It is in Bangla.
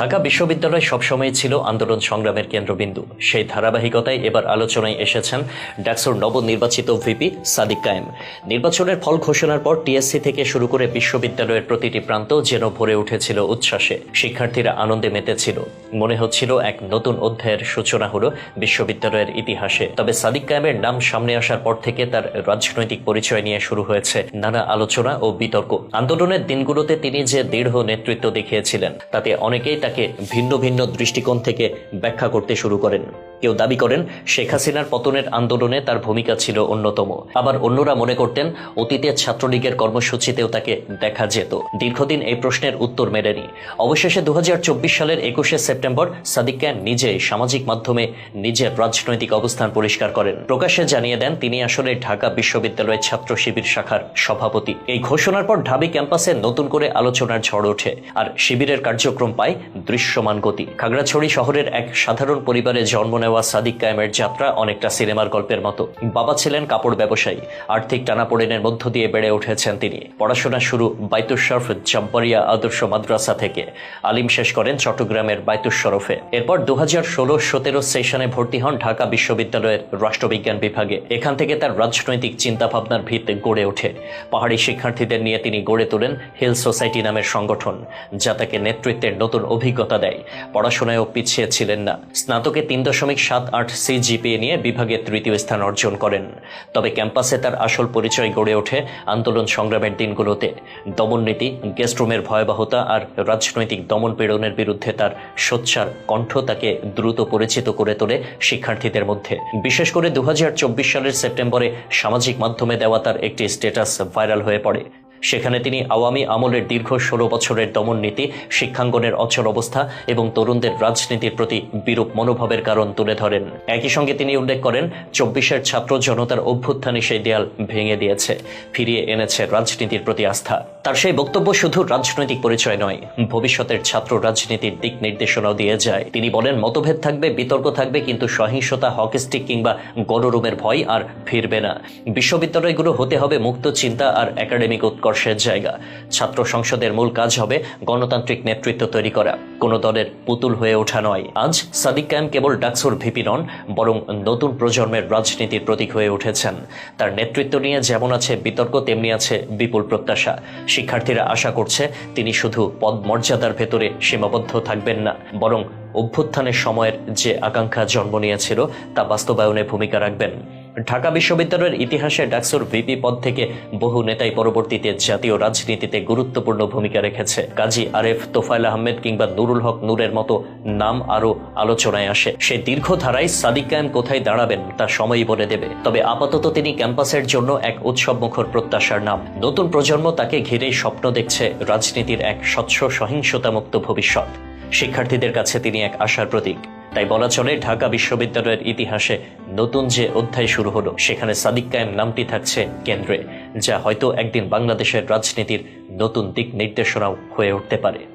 ঢাকা বিশ্ববিদ্যালয় সবসময় ছিল আন্দোলন সংগ্রামের কেন্দ্রবিন্দু। সেই ধারাবাহিকতায় এবার আলোচনায় এসেছেন ডাকসুর নবনির্বাচিত ভিপি সাদিক কায়েম। নির্বাচনের ফল ঘোষণার পর টিএসসি থেকে শুরু করে বিশ্ববিদ্যালয়ের প্রতিটি প্রান্ত যেন ভরে উঠেছিল উচ্ছ্বাসে। শিক্ষার্থীরা আনন্দে মেতেছিল। মনে হচ্ছিল এক নতুন অধ্যায়ের সূচনা হলো বিশ্ববিদ্যালয়ের ইতিহাসে। তবে সাদিক কায়েমের নাম সামনে আসার পর থেকে তার রাজনৈতিক পরিচয় নিয়ে শুরু হয়েছে নানা আলোচনা ও বিতর্ক। আন্দোলনের দিনগুলোতে তিনি যে দৃঢ় নেতৃত্ব দেখিয়েছিলেন, তাতে অনেকেই তাকে ভিন্ন ভিন্ন দৃষ্টিকোণ থেকে ব্যাখ্যা করতে শুরু করেন। কেউ দাবি করেন, শেখ হাসিনার পতনের আন্দোলনে তার ভূমিকা ছিল অন্যতম। আবার অন্যরা মনে করতেন, অতীতে ছাত্রলীগের কর্মসূচিতেও তাকে দেখা যেত। দীর্ঘদিন এই প্রশ্নের উত্তর মেলেনি। অবশেষে দুহাজার চব্বিশ সালের একুশে সেপ্টেম্বর সাদিক ক্যান নিজে সামাজিক মাধ্যমে নিজের রাজনৈতিক অবস্থান পরিষ্কার করেন। প্রকাশ্যে জানিয়ে দেন, তিনি আসলে ঢাকা বিশ্ববিদ্যালয়ের ছাত্র শিবির শাখার সভাপতি। এই ঘোষণার পর ঢাবি ক্যাম্পাসে নতুন করে আলোচনার ঝড় ওঠে আর শিবিরের কার্যক্রম পায় দৃশ্যমান গতি। খাগড়াছড়ি শহরের এক সাধারণ পরিবারে জন্ম নেওয়া সাদিক কায়েমের যাত্রা অনেকটা সিনেমার গল্পের মতো। বাবা ছিলেন কাপড় ব্যবসায়ী, আর্থিক টানাপোড়েনের মধ্য দিয়ে বেড়ে উঠেছেন তিনি। পড়াশোনা শুরু বাইতুশরফ জব্বরিয়া আদর্শ মাদ্রাসা থেকে। আলিম শেষ করেন চট্টগ্রামের বাইতুশরফে। এরপর দু হাজার ষোলো সতেরো সেশনে ভর্তি হন ঢাকা বিশ্ববিদ্যালয়ের রাষ্ট্রবিজ্ঞান বিভাগে। এখান থেকে তার রাজনৈতিক চিন্তাভাবনার ভিত গড়ে ওঠে। পাহাড়ি শিক্ষার্থীদের নিয়ে তিনি গড়ে তোলেন হিল সোসাইটি নামের সংগঠন, যা তাকে নেতৃত্বের নতুন অভিজ্ঞতা দেয়। পড়াশোনায়ও পিছিয়ে ছিলেন না। স্নাতকে তিন দশমিক সাত আট সিজিপিএ নিয়ে বিভাগে তৃতীয় স্থান অর্জন করেন। তবে ক্যাম্পাসে তার আসল পরিচয় গড়ে ওঠে আন্দোলন সংগ্রামের দিনগুলোতে। দমননীতি গেস্ট রুমের ভয়াবহতা আর রাজনৈতিক দমন পীড়নের বিরুদ্ধে তার সোচ্চার কণ্ঠ তাকে দ্রুত পরিচিত করে তোলে শিক্ষার্থীদের মধ্যে। বিশেষ করে দু হাজার চব্বিশ সালের সেপ্টেম্বরে সামাজিক মাধ্যমে দেওয়া তার একটি স্ট্যাটাস ভাইরাল হয়ে পড়ে। সেখানে তিনি আওয়ামী আমলের দীর্ঘ ষোলো বছরের দমন নীতি, শিক্ষাঙ্গনের অচল অবস্থা এবং তরুণদের রাজনীতির প্রতি বিরূপ মনোভাবের কারণ তুলে ধরেন। একই সঙ্গে তিনি উল্লেখ করেন, চব্বিশের ছাত্র জনতার অভ্যুত্থানে সেই দেয়াল ভেঙে দিয়েছে, ফিরিয়ে এনেছে রাজনীতির প্রতি আস্থা। তার সেই বক্তব্য শুধু রাজনৈতিক পরিচয় নয়, ভবিষ্যতের ছাত্র রাজনীতির দিক নির্দেশনাও দিয়ে যায়। তিনি বলেন, মতভেদ থাকবে, বিতর্ক থাকবে, কিন্তু সহিংসতা, হকিস্টিক কিংবা গণরুমের ভয় আর ফিরবে না। বিশ্ববিদ্যালয়গুলো হতে হবে মুক্ত চিন্তা আর একাডেমিক উৎকর্ষের জায়গা। ছাত্র সংসদের মূল কাজ হবে গণতান্ত্রিক নেতৃত্ব তৈরি করা। কোনো দলের পুতুল হয়ে ওঠা নয়। আজ সাদিক কায়েম কেবল ডাকসুর ভিপি নন, বরং নতুন প্রজন্মের রাজনীতির প্রতীক হয়ে উঠেছেন। তার নেতৃত্ব নিয়ে যেমন আছে বিতর্ক, তেমনি আছে বিপুল প্রত্যাশা। শিক্ষার্থীরা আশা করছে তিনি শুধু পদ মর্যাদার ভেতরে সীমাবদ্ধ থাকবেন না, বরং অভ্যুত্থানের সময়ের যে আকাঙ্ক্ষা জন্ম নিয়েছিল তা বাস্তবায়নে ভূমিকা রাখবেন। ঢাকা বিশ্ববিদ্যালয়ের ইতিহাসে ডাকসুর ভিপি পদ থেকে বহু নেতাই পরবর্তীতে জাতীয় রাজনীতিতে গুরুত্বপূর্ণ ভূমিকা রেখেছে। কাজী আরেফ তোফায়েল আহমেদ কিংবা নুরুল হক নূরের মতো নাম আরও আলোচনায় আসে। সে দীর্ঘ ধারায় সাদিক কায়েম কোথায় দাঁড়াবেন তা সময়ই বলে দেবে। তবে আপাতত তিনি ক্যাম্পাসের জন্য এক উৎসব মুখর প্রত্যাশার নাম। নতুন প্রজন্ম তাকে ঘিরেই স্বপ্ন দেখছে রাজনীতির এক স্বচ্ছ সহিংসতামুক্ত ভবিষ্যৎ। শিক্ষার্থীদের কাছে তিনি এক আশার প্রতীক। তাই বলা চলে ঢাকা বিশ্ববিদ্যালয়ের ইতিহাসে নতুন যে অধ্যায় শুরু হলো, সেখানে সাদিক কায়েম নামটি থাকছে কেন্দ্রে, যা হয়তো একদিন বাংলাদেশের রাজনীতির নতুন দিক নির্দেশনাও হয়ে উঠতে পারে।